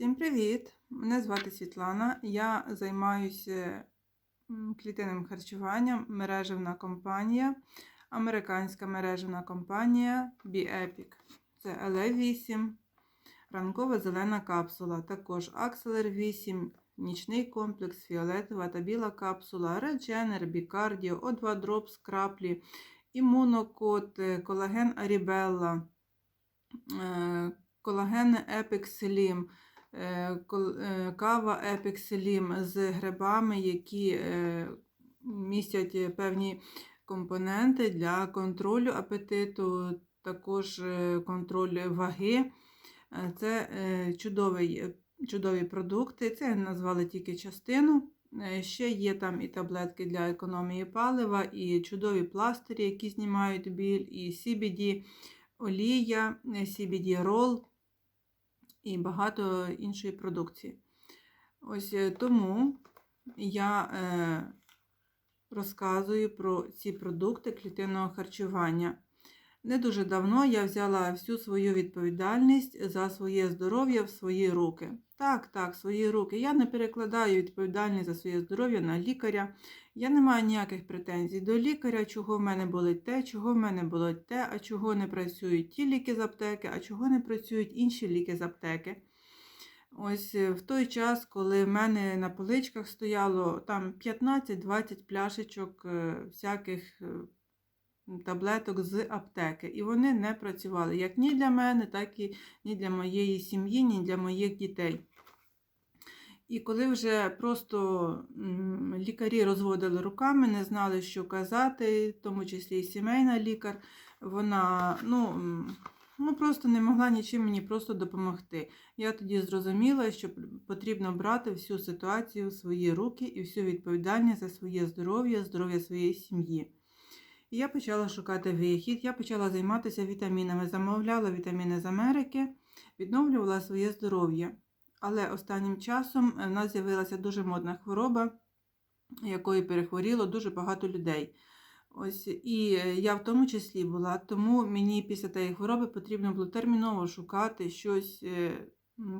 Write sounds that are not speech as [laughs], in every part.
Всім привіт! Мене звати Світлана. Я займаюся клітинним харчуванням, мережевна компанія, американська мережевна компанія BeEpic. Це LE8, ранкова зелена капсула, також Axeler 8, нічний комплекс, фіолетова та біла капсула, Regener, Bicardio, O2 Drops, краплі, імунокод, е, колаген Aribella, е, колаген Epic Slim, кава Epic Slim з грибами, які е, містять певні компоненти для контролю апетиту, також е, контроль ваги. Е, Це е, чудовий, е, чудові продукти. Це назвали тільки частину. Е, Ще є там і таблетки для економії палива, і чудові пластирі, які знімають біль, і CBD олія, е, CBD рол і багато іншої продукції. Ось е, тому я е, розказую про ці продукти клітинного харчування. Не дуже давно я взяла всю свою відповідальність за своє здоров'я в свої руки. Так, так, свої руки. Я не перекладаю відповідальність за своє здоров'я на лікаря. Я не маю ніяких претензій до лікаря, чого в мене болить те, чого в мене болить те, а чого не працюють ті ліки з аптеки, а чого не працюють інші ліки з аптеки. Ось е, в той час, коли в мене на поличках стояло там 15-20 пляшечок е, всяких е, таблеток з аптеки, і вони не працювали як ні для мене, так і ні для моєї сім'ї, ні для моїх дітей. І коли вже просто лікарі розводили руками, не знали, що казати, в тому числі і сімейна лікар, вона ну, ну, просто не могла нічим мені просто допомогти. Я тоді зрозуміла, що потрібно брати всю ситуацію в свої руки і всю відповідальність за своє здоров'я, здоров'я своєї сім'ї. І я почала шукати вихід, я почала займатися вітамінами, замовляла вітаміни з Америки, відновлювала своє здоров'я. Але останнім часом в нас з'явилася дуже модна хвороба, якою перехворіло дуже багато людей. Ось і я в тому числі була, тому мені після тієї хвороби потрібно було терміново шукати щось е,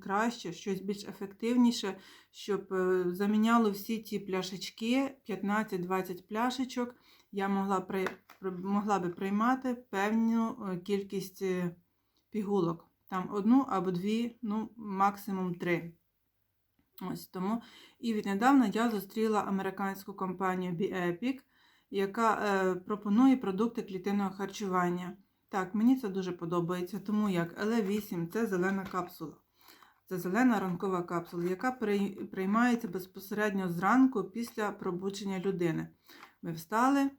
краще, щось більш ефективніше, щоб е, заміняло всі ті пляшечки, 15-20 пляшечок, я могла, при, могла би приймати певну е, кількість е, пігулок. Там одну або дві, ну, максимум три. Ось тому. І віднедавна я зустріла американську компанію BeEpic, яка е, пропонує продукти клітинного харчування. Так, мені це дуже подобається, тому як LE8 це зелена капсула. Це зелена ранкова капсула, яка приймається безпосередньо зранку після пробудження людини. Ми встали,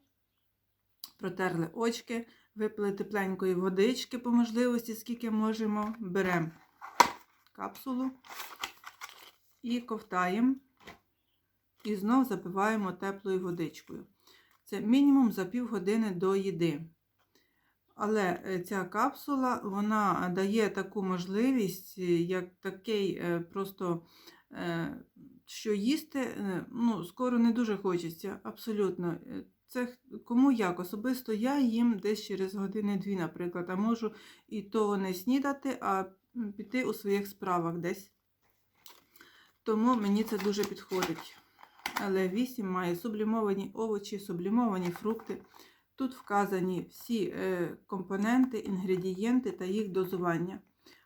протерли очки, випили тепленької водички по можливості, скільки можемо. Беремо капсулу і ковтаємо. І знов запиваємо теплою водичкою. Це мінімум за півгодини до їди. Але е, ця капсула вона дає таку можливість, е, як такий е, просто, що їсти ну, скоро не дуже хочеться. Абсолютно. Це кому як. Особисто я їм десь через години-дві, наприклад, а можу і то не снідати, а піти у своїх справах десь. Тому мені це дуже підходить. Але 8 має сублімовані овочі, сублімовані фрукти. Тут вказані всі е, компоненти, інгредієнти та їх дозування.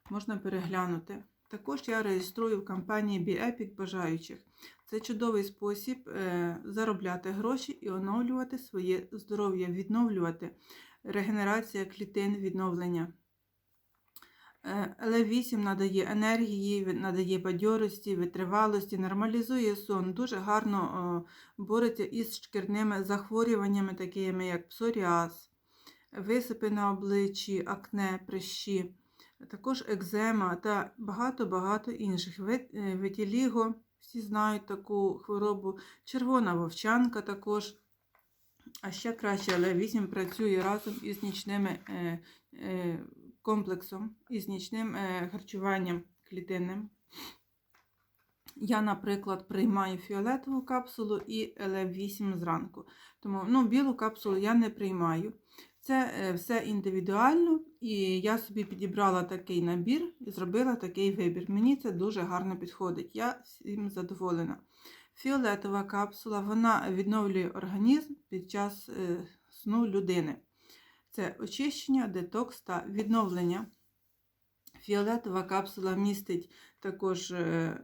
Можна переглянути. Також я реєструю в компанії BeEpic бажаючих. Це чудовий спосіб е, заробляти гроші і оновлювати своє здоров'я, відновлювати регенерація клітин відновлення. Е, Л8 надає енергії, надає бадьорості, витривалості, нормалізує сон, дуже гарно бореться із шкірними захворюваннями, такими як псоріаз, висипи на обличчі, акне, прищі, також екзема та багато-багато інших. Е, Витіліго, всі знають таку хворобу, червона вовчанка також. А ще краще, але 8 працює разом із нічними е, е, комплексом, із нічним е, харчуванням клітинним. Я, наприклад, приймаю фіолетову капсулу і ЛФ8 зранку. Тому ну, білу капсулу я не приймаю. Це е, все індивідуально, і я собі підібрала такий набір і зробила такий вибір. Мені це дуже гарно підходить. Я всім задоволена. Фіолетова капсула вона відновлює організм під час е, сну людини. Це очищення, детокс та відновлення. Фіолетова капсула містить також е,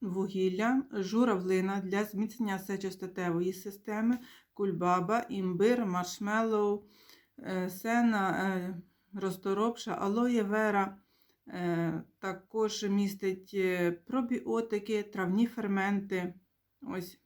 вугілля, журавлина для зміцнення сечостатевої системи, кульбаба, імбир, маршмеллоу, сена, е, розторопша, алоє вера. Е, Також містить е, пробіотики, травні ферменти. Ось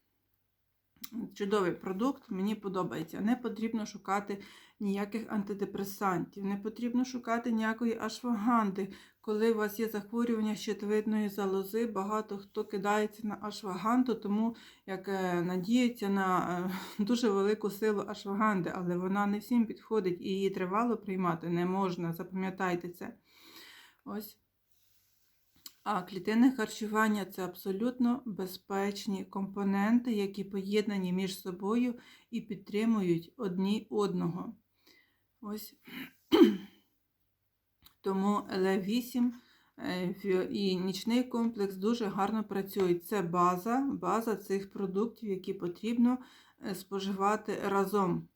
чудовий продукт, мені подобається. Не потрібно шукати ніяких антидепресантів, не потрібно шукати ніякої ашваганди. Коли у вас є захворювання щитовидної залози, багато хто кидається на ашваганду, тому як е, надіється на е, [laughs] дуже велику силу ашваганди, але вона не всім підходить і її тривало приймати не можна. Запам'ятайте це. Ось. А клітинне харчування це абсолютно безпечні компоненти, які поєднані між собою і підтримують одні одного. Ось. Тому Л8 і нічний комплекс дуже гарно працюють. Це база, база цих продуктів, які потрібно е, споживати разом.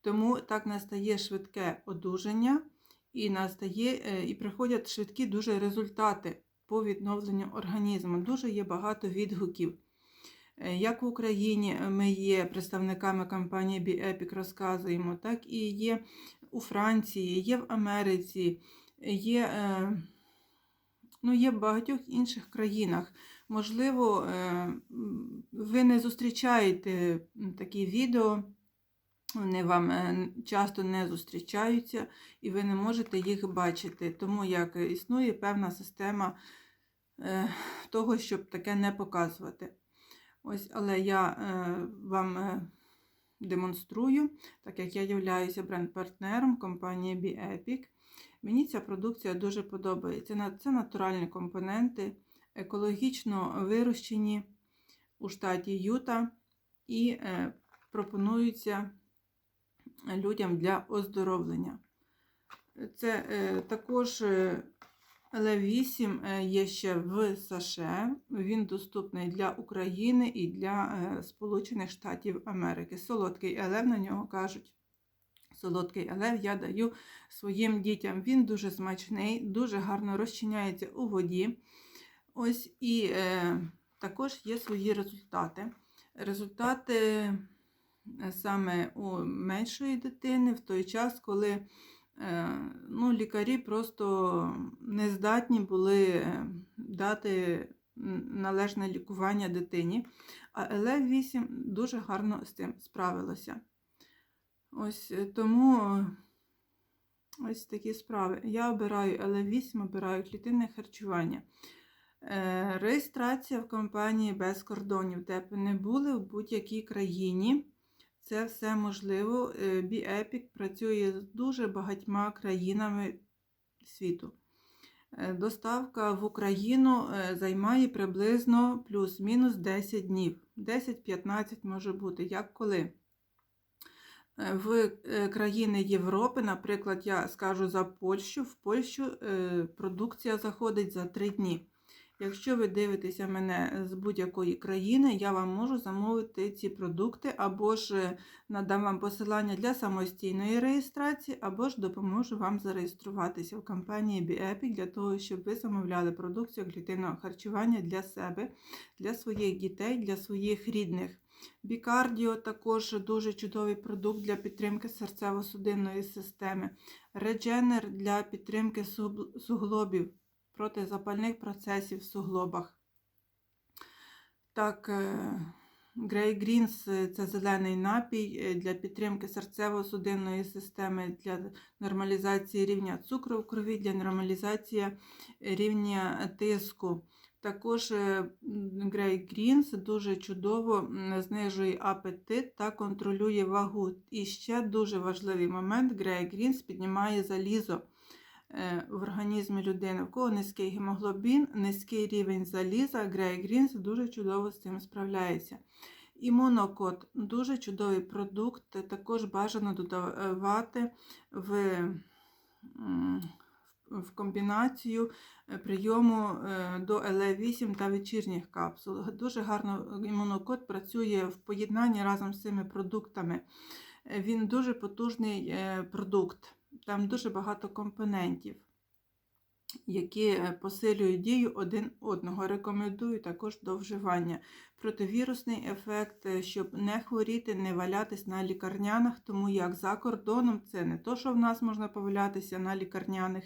Тому так настає швидке одужання і настає, е, і приходять швидкі дуже результати по відновленню організму. Дуже є багато відгуків. Е, Як в Україні ми є представниками компанії BeEpic, розказуємо, так і є у Франції, є в Америці, є, е, ну, є в багатьох інших країнах. Можливо, е, ви не зустрічаєте такі відео, вони вам е, часто не зустрічаються, і ви не можете їх бачити, тому як існує певна система е, того, щоб таке не показувати. Ось, але я е, вам е, демонструю, так як я являюся бренд-партнером компанії BeEpic. Мені ця продукція дуже подобається. Це натуральні компоненти, екологічно вирощені у штаті Юта і е, пропонуються людям для оздоровлення. Це також е, Л8 е, є ще в США. Він доступний для України і для е, Сполучених Штатів Америки. Солодкий елев на нього кажуть. Солодкий елев я даю своїм дітям. Він дуже смачний, дуже гарно розчиняється у воді. Ось і е, також є свої результати. Результати е, саме у меншої дитини в той час, коли ну, лікарі просто не здатні були е, дати належне лікування дитині. А ЛФ8 дуже гарно з цим справилося. Ось е, тому е, ось такі справи. Я обираю ЛФ8, обираю клітинне харчування. Е, Реєстрація в компанії без кордонів, де б не були в будь-якій країні. Це все можливо. Е, BeEpic працює з дуже багатьма країнами світу. Е, Доставка в Україну е, займає приблизно плюс-мінус 10 днів. 10-15 може бути, як коли. Е, В е, країни Європи, наприклад, я скажу за Польщу, в Польщу е, продукція заходить за 3 дні. Якщо ви дивитеся мене з будь-якої країни, я вам можу замовити ці продукти, або ж е, надам вам посилання для самостійної реєстрації, або ж допоможу вам зареєструватися в компанії BeEpic для того, щоб ви замовляли продукцію клітинного харчування для себе, для своїх дітей, для своїх рідних. Бікардіо також дуже чудовий продукт для підтримки серцево-судинної системи. Редженер для підтримки сугл- суглобів протизапальних процесів в суглобах. Так, Грей Грінс це зелений напій е, для підтримки серцево-судинної системи, для нормалізації рівня цукру в крові, для нормалізації рівня тиску. Також Грей Грінс дуже чудово знижує апетит та контролює вагу. І ще дуже важливий момент: Грей Грінс піднімає залізо в організмі людини. В кого низький гемоглобін, низький рівень заліза, Грей Грінс дуже чудово з цим справляється. Імунокод дуже чудовий продукт, також бажано додавати в, в комбінацію е, прийому е, до ЛЕ8 та вечірніх капсул. Дуже гарно імунокод працює в поєднанні разом з цими продуктами. Е, Він дуже потужний е, продукт, там дуже багато компонентів які е, посилюють дію один одного. Рекомендую також до вживання. Противірусний ефект, е, щоб не хворіти, не валятись на лікарнянах, тому як за кордоном це не то, що в нас можна повалятися на лікарняних.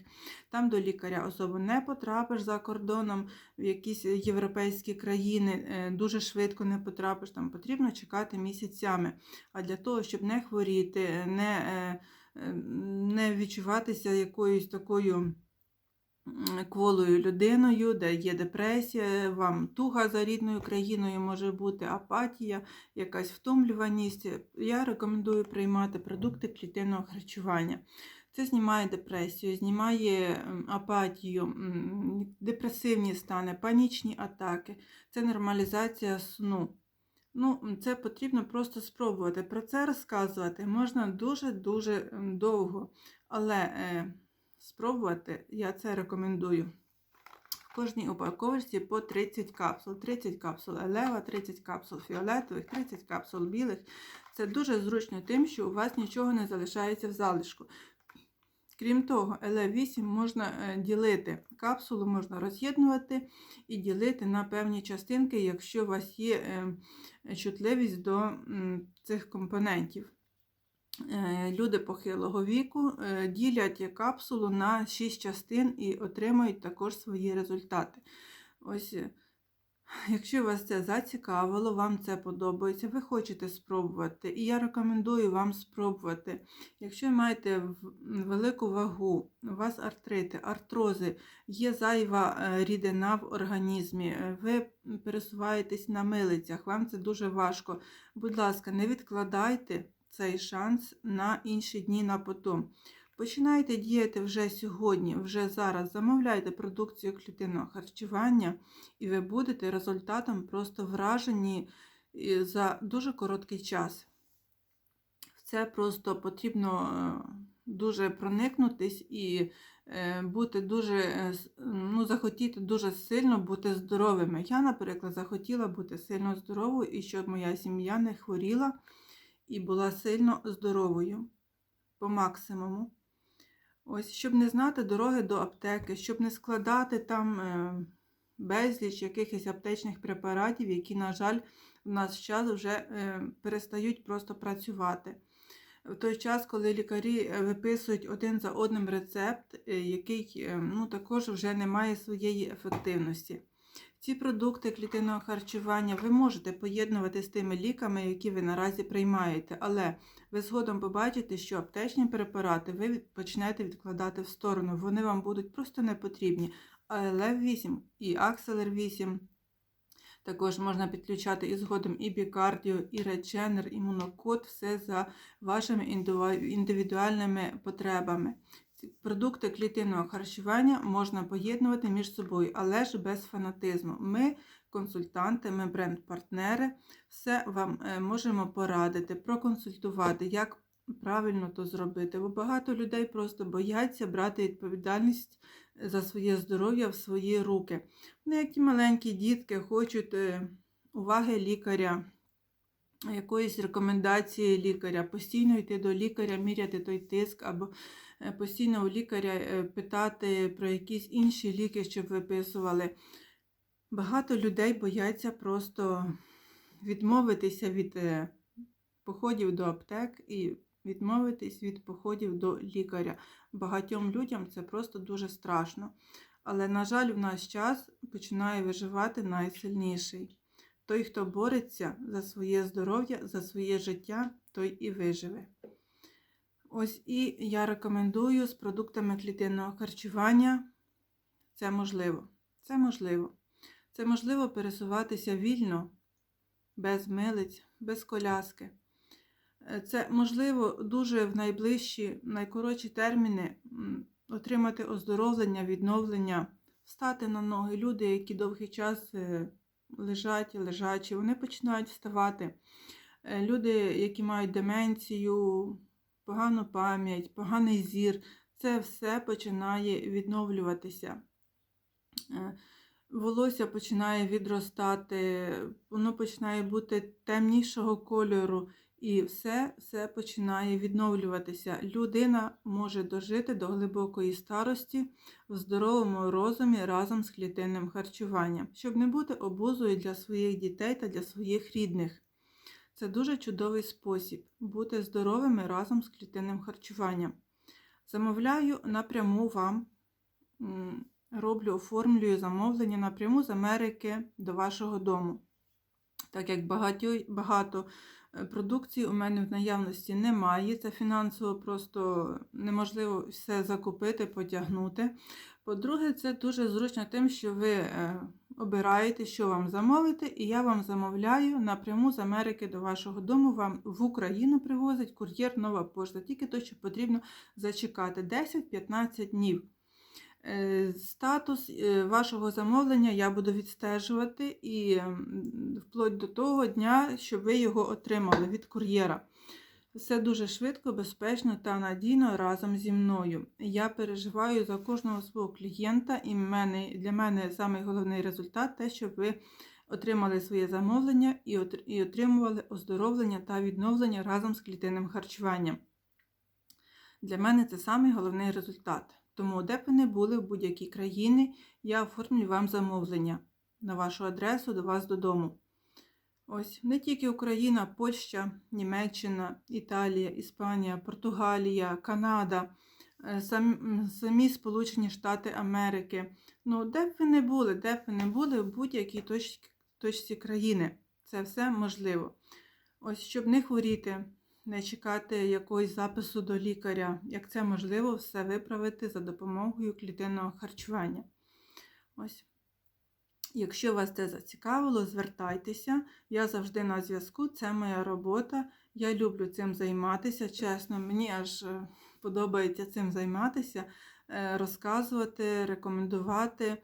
Там до лікаря особо не потрапиш за кордоном в якісь європейські країни, е, дуже швидко не потрапиш, там потрібно чекати місяцями. А для того, щоб не хворіти, не, е, е, не відчуватися якоюсь такою кволою людиною, де є депресія, вам туга за рідною країною може бути, апатія, якась втомлюваність. Я рекомендую приймати продукти клітинного харчування. Це знімає депресію, знімає апатію, депресивні стани, панічні атаки, це нормалізація сну. Ну, це потрібно просто спробувати. Про це розказувати можна дуже-дуже довго, але е, спробувати я це рекомендую. В кожній упаковочці по 30 капсул. 30 капсул елева, 30 капсул фіолетових, 30 капсул білих. Це дуже зручно тим, що у вас нічого не залишається в залишку. Крім того, ЛЕ8 можна е, ділити. Капсулу можна роз'єднувати і ділити на певні частинки, якщо у вас є е, чутливість до цих компонентів. Е, Люди похилого віку ділять капсулу на 6 частин і отримують також свої результати. Ось, якщо вас це зацікавило, вам це подобається, ви хочете спробувати, і я рекомендую вам спробувати. Якщо маєте велику вагу, у вас артрити, артрози, є зайва е, рідина в організмі, е, ви пересуваєтесь на милицях, вам це дуже важко. Будь ласка, не відкладайте цей шанс на інші дні на потом. Починайте діяти вже сьогодні, вже зараз. Замовляйте продукцію клітинного харчування, і ви будете результатом просто вражені е, за дуже короткий час. Це просто потрібно е, дуже проникнутись і е, бути дуже, ну, захотіти дуже сильно бути здоровими. Я, наприклад, захотіла бути сильно здоровою і щоб моя сім'я не хворіла і була сильно здоровою по максимуму. Ось, щоб не знати дороги до аптеки, щоб не складати там е, безліч якихось аптечних препаратів, які, на жаль, в наш час вже е, перестають просто працювати. В той час, коли лікарі е, виписують один за одним рецепт, який ну, також вже не має своєї ефективності. Ці продукти клітинного харчування ви можете поєднувати з тими ліками, які ви наразі приймаєте, але ви згодом побачите, що аптечні препарати ви почнете відкладати в сторону, вони вам будуть просто не потрібні. А ЛФ8 і Акселер 8 також можна підключати і згодом і бікардіо, і реченер, імунокод, все за вашими індивідуальними потребами. Продукти клітинного харчування можна поєднувати між собою, але ж без фанатизму. Ми, консультанти, ми бренд-партнери, все вам е, можемо порадити, проконсультувати, як правильно то зробити. Бо багато людей просто бояться брати відповідальність за своє здоров'я в свої руки. Вони, як і маленькі дітки, хочуть е, уваги лікаря, якоїсь рекомендації лікаря, постійно йти до лікаря, міряти той тиск, або е, постійно у лікаря е, питати про якісь інші ліки, щоб виписували. Багато людей бояться просто відмовитися від е, походів до аптек і відмовитись від походів до лікаря. Багатьом людям це просто дуже страшно. Але, на жаль, в наш час починає виживати найсильніший. Той, хто бореться за своє здоров'я, за своє життя, той і виживе. Ось і я рекомендую з продуктами клітинного харчування. Це можливо. Це можливо. Це можливо пересуватися вільно, без милиць, без коляски. Е, Це можливо дуже в найближчі, найкоротші терміни отримати оздоровлення, відновлення, встати на ноги. Люди, які довгий час лежать, лежачі, вони починають вставати. Е, Люди, які мають деменцію, погану пам'ять, поганий зір, це все починає відновлюватися. Е, Волосся починає відростати, воно починає бути темнішого кольору, і все, все починає відновлюватися. Людина може дожити до глибокої старості в здоровому розумі разом з клітинним харчуванням, щоб не бути обузою для своїх дітей та для своїх рідних. Це дуже чудовий спосіб бути здоровими разом з клітинним харчуванням. Замовляю напряму вам, роблю, оформлюю замовлення напряму з Америки до вашого дому. Так як багато продукції у мене в наявності немає, це фінансово просто неможливо все закупити, потягнути. По-друге, це дуже зручно тим, що ви е, обираєте, що вам замовити, і я вам замовляю напряму з Америки до вашого дому. Вам в Україну привозить кур'єр нова пошта. Тільки то, що потрібно зачекати 10-15 днів. Е, Статус е, вашого замовлення я буду відстежувати і вплоть до того дня, щоб ви його отримали від кур'єра. Все дуже швидко, безпечно та надійно разом зі мною. Я переживаю за кожного свого клієнта, і для мене самий головний результат те, щоб ви отримали своє замовлення і отримували оздоровлення та відновлення разом з клітинним харчуванням. Для мене це самий головний результат. Тому, де б ви не були в будь-якій країні, я оформлю вам замовлення на вашу адресу до вас додому. Ось не тільки Україна, Польща, Німеччина, Італія, Іспанія, Португалія, Канада, е, сам- самі Сполучені Штати Америки. Ну, де б ви не були, де б ви не були в будь-якій точці, точці країни. Це все можливо. Ось, щоб не хворіти, не чекати якогось запису до лікаря, як це можливо все виправити за допомогою клітинного харчування. Ось. Якщо вас це зацікавило, звертайтеся. Я завжди на зв'язку, це моя робота. Я люблю цим займатися. Чесно, мені аж е, подобається цим займатися, е, розказувати, рекомендувати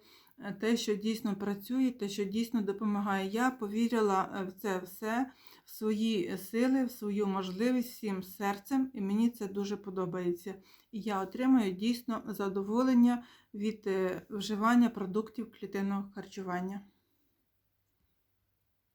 те, що дійсно працює, те, що дійсно допомагає. Я повірила е, в це все, в свої сили, в свою можливість всім серцем, і мені це дуже подобається. І я отримую дійсно задоволення від е, вживання продуктів клітинного харчування.